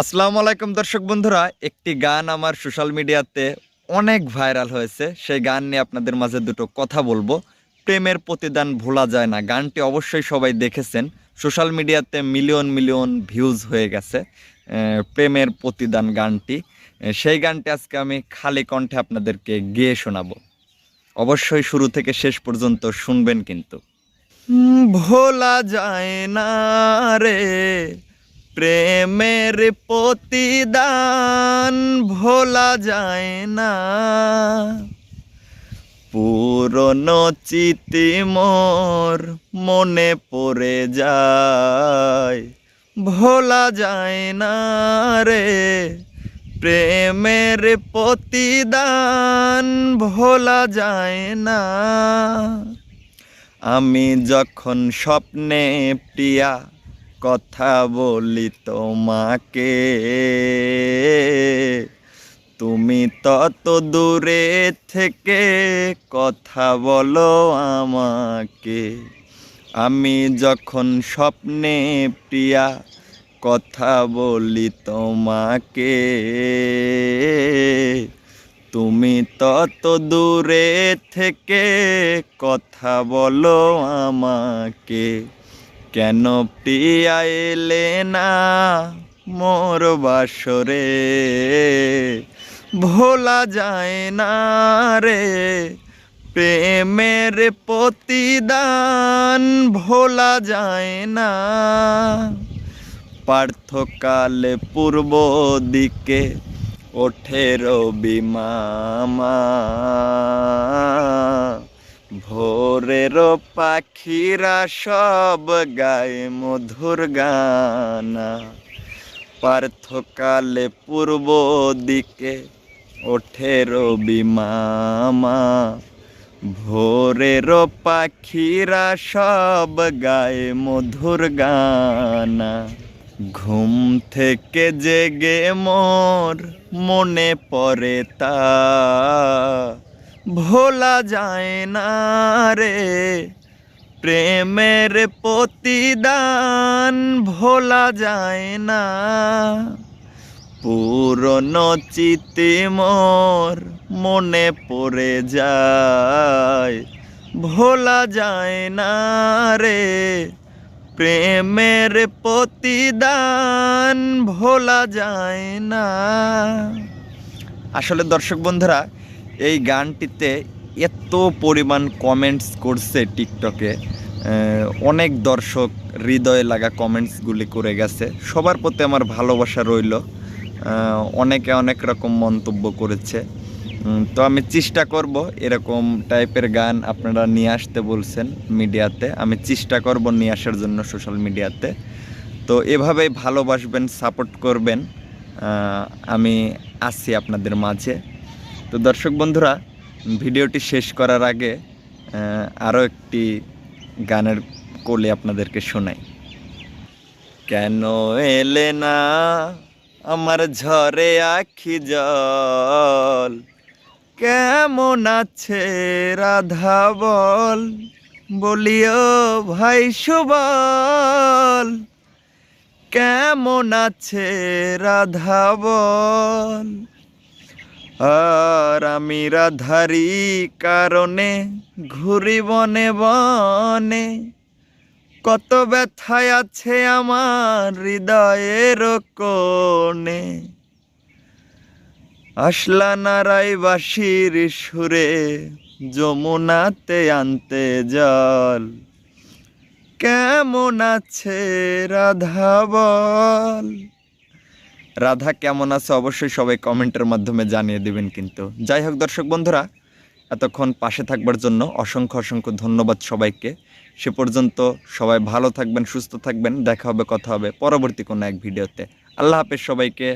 আসসালামু আলাইকুম দর্শক বন্ধুরা, একটি গান আমার সোশ্যাল মিডিয়াতে অনেক ভাইরাল হয়েছে। সেই গান নিয়ে আপনাদের মাঝে দুটো কথা বলব। প্রেমের প্রতিদান ভোলা যায় না, গানটি অবশ্যই সবাই দেখেছেন। সোশ্যাল মিডিয়াতে মিলিয়ন মিলিয়ন ভিউজ হয়ে গেছে প্রেমের প্রতিদান গানটি। সেই গানটি আজকে আমি খালি কণ্ঠে আপনাদেরকে গেয়ে শোনাবো। অবশ্যই শুরু থেকে শেষ পর্যন্ত শুনবেন কিন্তু। ভোলা যায় না রে প্রেমের প্রতিদান ভোলা যায় না। পুরনো চিতি মোর মনে পড়ে যায়, ভোলা যায় না রে। প্রেমের প্রতিদান ভোলা যায় না। আমি যখন স্বপ্নে প্রিয়া কথা বলি তোমাকে। তুমি তত দূরে থেকে কথা বলো আমাকে। আমি যখন স্বপ্নে প্রিয়া, কথা বলি তোমাকে। তুমি তত দূরে থেকে কথা বলো আমাকে। কেন প্রিয়া এলে না মোর বাসরে? ভোলা যায় না রে প্রেমের প্রতিদান, ভোলা যায় না। পার্থকালে পূর্ব দিকে ওঠে রবি মামা। ভোরের পাখিরা সব গায়ে মধুর গানা। পার্থকালে পূর্ব দিকে ওঠে রবি মামা। ভোরের পাখিরা সব গায়ে মধুর গানা। ঘুম থেকে জেগে মোর, মনে পড়ে তা। ভোলা যায় না রে। প্রেমের প্রতিদান ভোলা যায় না। পুরনো চিতি মোর মনে পড়ে যায়। ভোলা যায় না রে। প্রেমের প্রতিদান ভোলা যায় না। আসলে দর্শক বন্ধুরা এই গানটিতে এত পরিমাণ কমেন্টস করছে টিকটকে অনেক দর্শক হৃদয়ে লাগা কমেন্টসগুলি করে গেছে। সবার প্রতি আমার ভালোবাসা রইল। অনেকে অনেক রকম মন্তব্য করেছে। তো আমি চেষ্টা করব এরকম টাইপের গান আপনারা নিয়ে আসতে বলছেন মিডিয়াতে। আমি চেষ্টা করব নিয়ে আসার জন্য সোশ্যাল মিডিয়াতে। তো এভাবেই ভালোবাসবেন সাপোর্ট করবেন। আমি আছি আপনাদের মাঝে। তো দর্শক বন্ধুরা, ভিডিওটি শেষ করার আগে আরও একটি গানের কলি আপনাদেরকে শোনাই। কেন এলে না আমার ঝরে আখি জল? কেমন আছে রাধা বল? বলিও ভাই সুবল। কেমন আছে রাধা বল? আর আমি রাধারি কারণে ঘুরি বনে বনে। কত ব্যথায় আছে আমার হৃদয়ের কোণে। আসলা নারাই বাসির সুরে যমুনাতে আনতে জল। কেমন আছে রাধা বল? রাধা কেমন আছে অবশ্যই সবাই কমেন্টের মাধ্যমে জানিয়ে দেবেন কিন্তু। যাই হোক দর্শক বন্ধুরা, এতক্ষণ পাশে থাকবার জন্য অসংখ্য অসংখ্য ধন্যবাদ সবাইকে। সে পর্যন্ত সবাই ভালো থাকবেন, সুস্থ থাকবেন, দেখা হবে, কথা হবে পরবর্তী কোনো এক ভিডিওতে। আল্লাহ হাফেজ সবাইকে।